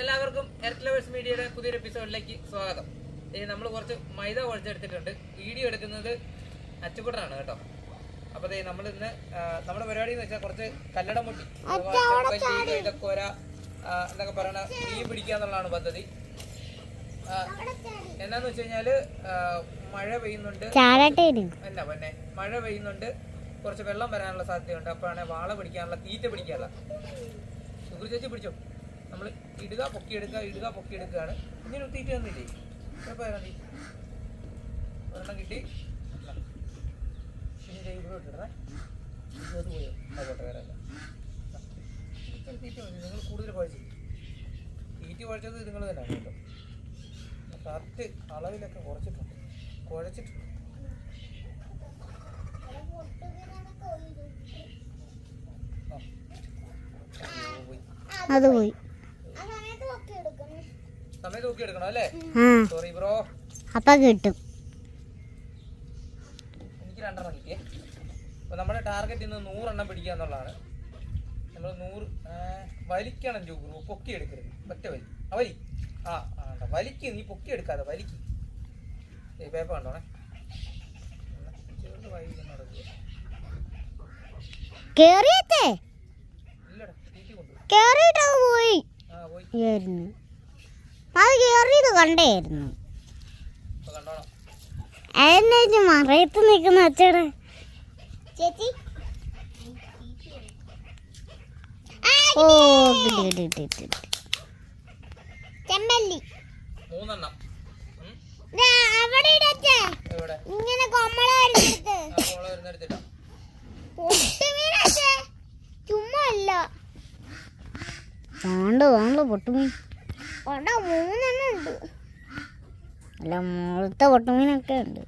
എല്ലാവർക്കും earth lovers മീഡിയയുടെ പുതിയൊരു എപ്പിസോഡിലേക്ക് സ്വാഗതം. ഇനി നമ്മൾ കുറച്ച് മൈദ കുഴച്ചെടുത്തിട്ടുണ്ട് വീഡിയോ എടുക്കുന്നത് അച്ചുകുട്ടനാണ് കേട്ടോ. അപ്പൊ ദേ നമ്മൾ ഇന്ന് നമ്മുടെ പരിപാടി എന്ന് വെച്ചാൽ കുറച്ച് കല്ലട മുട്ടി ഇടക്കോര എന്നൊക്കെ പറയണ മീൻ പിടിക്കുക എന്നുള്ളതാണ് പദ്ധതി എന്നാന്ന് വെച്ച് കഴിഞ്ഞാൽ മഴ പെയ്യുന്നുണ്ട്. അല്ല പിന്നെ മഴ പെയ്യുന്നുണ്ട്. കുറച്ച് വെള്ളം വരാനുള്ള സാധ്യതയുണ്ട്. അപ്പോഴാണ് വാള പിടിക്കാനുള്ള തീറ്റ പിടിക്കാനുള്ള. സുഹൃ ചേച്ചി പിടിച്ചോ? നമ്മൾ ഇടുക പൊക്കിയെടുക്കുക ഇടുക പൊക്കിയെടുക്കുകയാണ്. ഇങ്ങനെ തീറ്റ തന്നില്ലേ നീ ഒരെണ്ണം കിട്ടി. ഇതാ. ഇനി ദേ ഇവിടെ പോയോ? പോട്ടെ വരാല്ല തീറ്റ നിങ്ങൾ കൂടുതൽ കുഴച്ച്. തീറ്റ കുഴച്ചത് നിങ്ങൾ തന്നെയാണ് കേട്ടോ കറക്റ്റ് അളവിലൊക്കെ കുറച്ചിട്ടുണ്ട്. കുഴച്ചിട്ടുണ്ട്. അത് പോയി. എടുക്കണം അല്ലേ? സോറി ബ്രോ അപ്പൊ കിട്ടും. എനിക്ക് രണ്ടെണ്ണം കിട്ടിയേ. അപ്പൊ നമ്മുടെ ടാർഗറ്റ് ഇന്ന് നൂറെണ്ണം പിടിക്കുക എന്നുള്ളതാണ്. നമ്മൾ നൂറ് വലിക്കണം ജോ ഗ്രൂ പൊക്കി എടുക്കരുത് ഒറ്റ വലി. ആ വലി. ആ ആണ്ട വലിക്ക്. നീ പൊക്കി എടുക്കാതെ വലിക്ക്. ഈ പേപ്പർ കണ്ടോണേ. ചെറുത് വൈകി നടക്കുക കേറിയത്തെ പോയി. ആ പോയി. അത് കയറിയത് കണ്ടായിരുന്നു. ഇപ്പൊ കണ്ടോണം മറയത്ത് നിൽക്കുന്ന അച്ഛടെ. ചേച്ചി. ഓ കിട്ടി കിട്ടി കിട്ടി കിട്ടി ചെമ്പല്ലി. മൂന്നെണ്ണം. അവിടെ ഇങ്ങനെ കൊമ്മള ചുമ്മാ അല്ല. പൊട്ടുമീൻ മൂന്നെണ്ണം ഉണ്ട്. അല്ല മുളത്തെ പൊട്ടുമീനൊക്കെ ഉണ്ട്.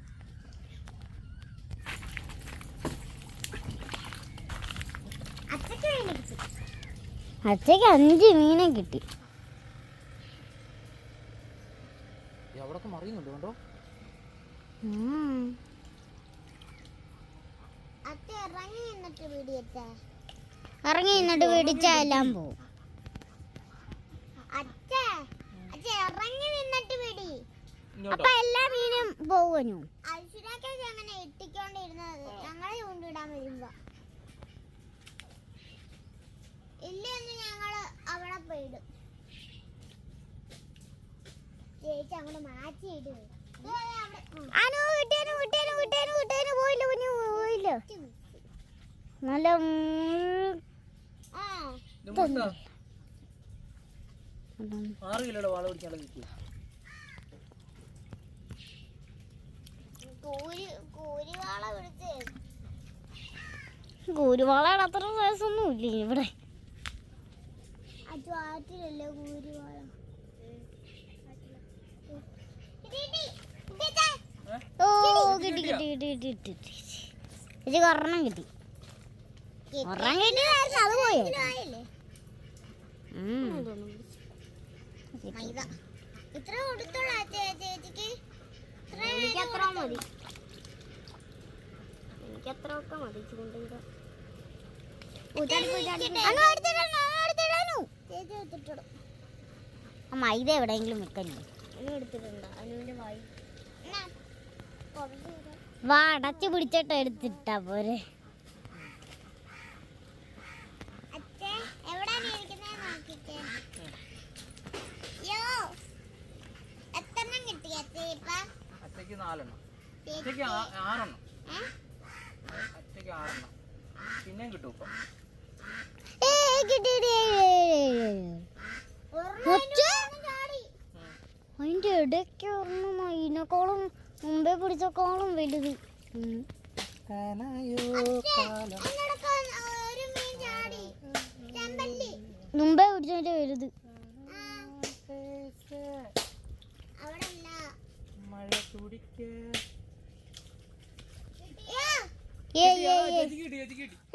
അച്ഛക്ക് അഞ്ച് മീനെ കിട്ടി. അവിടൊക്കെ മറിയുന്നുണ്ട് കണ്ടോ. ഇറങ്ങി നിന്നിട്ട് പിടിച്ചാ എല്ലാം പോവും. അപ്പൊ എല്ലാ മീനും പോവനു അങ്ങനെ ഇട്ടിക്കൊണ്ടിരുന്നത്. ഞങ്ങളെ കൊണ്ടിടാൻ വരുമ്പോ. ഇല്ലെന്ന് ഞങ്ങൾ അവിടെ പോയിടും. ചേച്ചി അങ്ങോട്ട് മാറ്റിയിടും അനു വിട്ടേനു വിട്ടേനു വിട്ടേനു വിട്ടേനു പോയില്ല കുഞ്ഞു? പോയില്ല? നല്ല. ആറ് കിലോയുടെ വാള പിടിക്കാനുള്ള കൂരുവാളയുടെ അത്ര ഇല്ല ഇവിടെ. ഓ കിട്ടി കിട്ടി കിട്ടി കിട്ടി കിട്ടി കിട്ടി ഇത് ഒരെണ്ണം കിട്ടി. ഒരെണ്ണം കിട്ടി അത് പോയോ. ഇത്ര കൊടുത്തോളാ മതി. എനിക്കത്ര ഒക്കെ മതി എടുത്തിടണു. ആ മൈദ എവിടെയെങ്കിലും വെക്കണേ അനു എടുത്തിട്ടുണ്ട് അനുവിന്റെ വായി. വാ അടച്ചു പിടിച്ചിട്ട് എടുത്തിട്ടാ പോരെ. അച്ഛക്ക് നാലെണ്ണം. ആ- ആറെണ്ണം. ഒറ്റയ്ക്ക് ആറെണ്ണം. പിന്നെയും കിട്ടും ഇപ്പം? അതിന്റെ ഇടയ്ക്ക് ഒന്നും അതിനേക്കാളും മുമ്പേ പിടിച്ചേക്കാളും വലുത്. ഉം. എന്നോടൊക്കെ ഒരു മീൻ ചാടി. ചെമ്പല്ലി. മുമ്പേ പിടിച്ചതിന്റെ വലുത്. മഴ തുടിക്ക് ഏയ് ഏയ് ഏയ് ചേച്ചി കിട്ടി ചേച്ചി കിട്ടി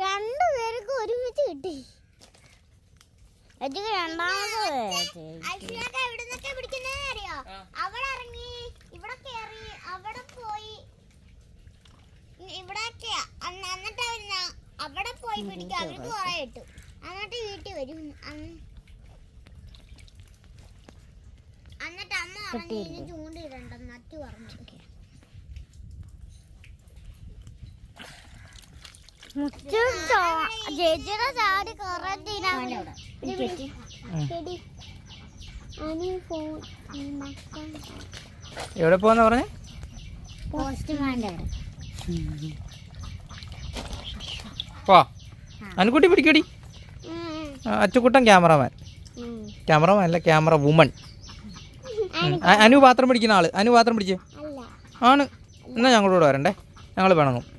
രണ്ടു പേർക്ക് ഒരുമിച്ച് കിട്ടി. അച്ഛക്ക് രണ്ടാമത് ചേച്ചി. ഐശ്വര്യൊക്കെ എവിടെ അറിയോ. അവിടെ ഇറങ്ങി ഇവിടെ കേറി അവിടെ പോയി. ഇ- ഇവിടെയൊക്കെ അന്ന് എന്നിട്ട് അവർ അവിടെ പോയി പിടിക്കും. അവർക്ക് കുറെ കിട്ടും എന്നിട്ട് വീട്ടിൽ വരും. അന്ന് പറഞ്ഞു ഇനി ചൂണ്ടിടണ്ടെന്ന് അച്ഛ പറഞ്ഞു എവിടെ പോവാന്ന് പറഞ്ഞ? അനുക്കുട്ടി പിടിക്കടി. Achukuttan cameraman cameraman. അല്ല ക്യാമറ വുമൺ. അനു പാത്രം പിടിക്കുന്ന ആൾ. അനു പാത്രം അല്ല ആണ്. എന്നാ ഞങ്ങളോട് വരണ്ടേ? ഞങ്ങൾ എവിടെ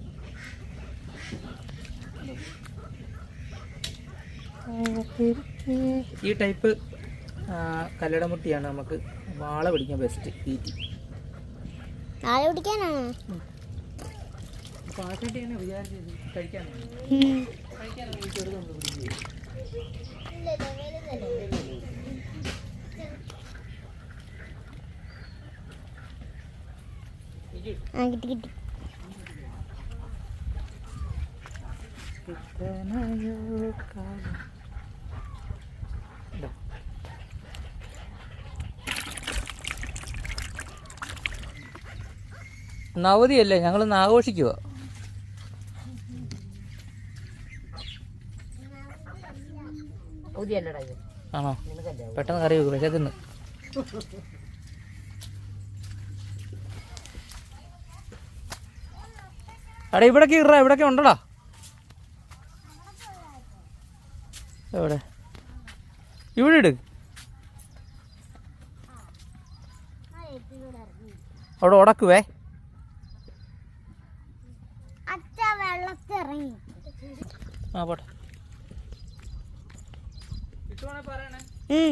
ഈ ടൈപ്പ് കല്ലടമുട്ടിയാണ് നമുക്ക് വാള പിടിക്കാൻ ബെസ്റ്റ് തീറ്റി. പിടിക്കാനാണോ? പിടിക്കുക ആ കിട്ടി കിട്ടി. നവതിയല്ലേ ഞങ്ങൾ ഇന്ന് ആഘോഷിക്കുക ആണോ? പെട്ടെന്ന് കറി വെക്കും പക്ഷേ തിന്ന് അടാ ഇവിടൊക്കെ ഇറ ഇവിടൊക്കെ ഉണ്ടടാ? എവിടെ? ഇവിടെ ഇട്. അവിടെ ഉടക്കുവേ. അച്ഛ വെള്ളത്തിൽ ഇറങ്ങി ആ പോട്ടെ. ഉം.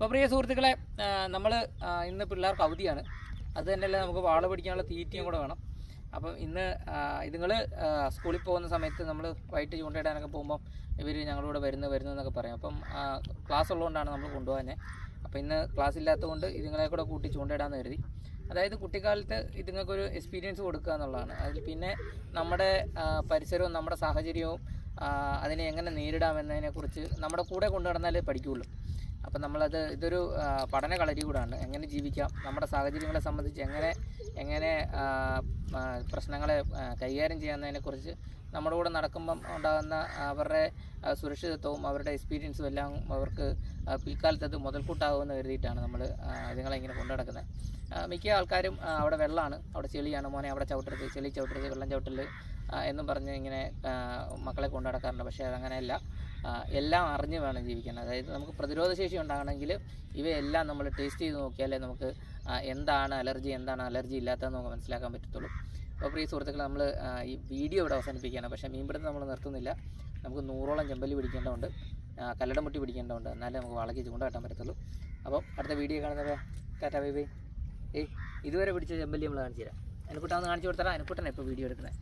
അപ്പോൾ പ്രിയ സുഹൃത്തുക്കളെ നമ്മൾ ഇന്ന് പിള്ളേർക്ക് അവധിയാണ്. അത് തന്നെയല്ല നമുക്ക് വാള പിടിക്കാനുള്ള തീറ്റയും കൂടെ വേണം. അപ്പം ഇന്ന് ഇതുങ്ങൾ സ്കൂളിൽ പോകുന്ന സമയത്ത് നമ്മൾ വൈകിട്ട് ചൂണ്ടയിടാനൊക്കെ പോകുമ്പോൾ ഇവർ ഞങ്ങളിവിടെ വരുന്നു വരുന്നു എന്നൊക്കെ പറയും. അപ്പം ക്ലാസ് ഉള്ളതുകൊണ്ടാണ് നമ്മൾ കൊണ്ടുപോകാൻ അപ്പോൾ ഇന്ന് ക്ലാസ് ഇല്ലാത്തതുകൊണ്ട് ഇതുങ്ങളെ കൂടെ കൂട്ടി ചൂണ്ടയിടാന്ന് കരുതി. അതായത് കുട്ടിക്കാലത്ത് ഇതുങ്ങൾക്കൊരു എക്സ്പീരിയൻസ് കൊടുക്കുക എന്നുള്ളതാണ്. അതിൽ പിന്നെ നമ്മുടെ പരിസരവും നമ്മുടെ സാഹചര്യവും അതിനെ എങ്ങനെ നേരിടാമെന്നതിനെക്കുറിച്ച് നമ്മുടെ കൂടെ കൊണ്ടു നടന്നാലേ പഠിക്കുകയുള്ളൂ. അപ്പം നമ്മളത് ഇതൊരു പഠന കളരി കൂടാണ്. എങ്ങനെ ജീവിക്കാം നമ്മുടെ സാഹചര്യങ്ങളെ സംബന്ധിച്ച് എങ്ങനെ എങ്ങനെ പ്രശ്നങ്ങളെ കൈകാര്യം ചെയ്യാമെന്നതിനെക്കുറിച്ച് നമ്മുടെ കൂടെ നടക്കുമ്പം ഉണ്ടാകുന്ന അവരുടെ സുരക്ഷിതത്വവും അവരുടെ എക്സ്പീരിയൻസും എല്ലാം അവർക്ക് പിൽക്കാലത്ത് അത് മുതൽക്കൂട്ടാകുമെന്ന് കരുതിയിട്ടാണ് നമ്മൾ ഇതുങ്ങളെ ഇങ്ങനെ കൊണ്ടു നടക്കുന്നത്. മിക്ക ആൾക്കാരും അവിടെ വെള്ളമാണ്. അവിടെ ചെളിയാണ്. മോനെ അവിടെ ചവിട്ടരുത്. ചെളി ചവിട്ടരുത്. വെള്ളം ചവിട്ടൽ ആ, എന്നും പറഞ്ഞ് ഇങ്ങനെ മക്കളെ കൊണ്ടു നടക്കാറുണ്ട്. പക്ഷേ അതങ്ങനെയല്ല എല്ലാം അറിഞ്ഞ് വേണം ജീവിക്കാൻ. അതായത് നമുക്ക് പ്രതിരോധ ശേഷി ഉണ്ടാകണമെങ്കിൽ ഇവയെല്ലാം നമ്മൾ ടേസ്റ്റ് ചെയ്ത് നോക്കിയാലേ നമുക്ക് എന്താണ് അലർജി എന്താണ് അലർജി ഇല്ലാത്തതെന്ന് നമുക്ക് മനസ്സിലാക്കാൻ പറ്റത്തുള്ളൂ. അപ്പോൾ പ്രിയ സുഹൃത്തുക്കളെ നമ്മൾ ഈ വീഡിയോ ഇവിടെ അവസാനിപ്പിക്കുകയാണ്. പക്ഷേ മീൻപിടുത്തം നമ്മൾ നിർത്തുന്നില്ല. നമുക്ക് നൂറോളം ചെമ്പല്ലി പിടിക്കേണ്ടതുണ്ട്. കല്ലടം മുട്ടി പിടിക്കേണ്ടതുണ്ട്. എന്നാലേ നമുക്ക് വളക്കി ചൂണ്ട പറ്റത്തുള്ളൂ. അപ്പോൾ അടുത്ത വീഡിയോ കാണുന്നവരെ ടാറ്റാ ബൈ ബൈ ഏയ് ഇതുവരെ പിടിച്ച ചെമ്പല്ലി നമ്മൾ കാണിച്ചു തരാം അനുക്കുട്ടാന്ന് കാണിച്ചു കൊടുത്തരാം അനുക്കുട്ടനാണ് ഇപ്പോൾ വീഡിയോ എടുക്കുന്നത്.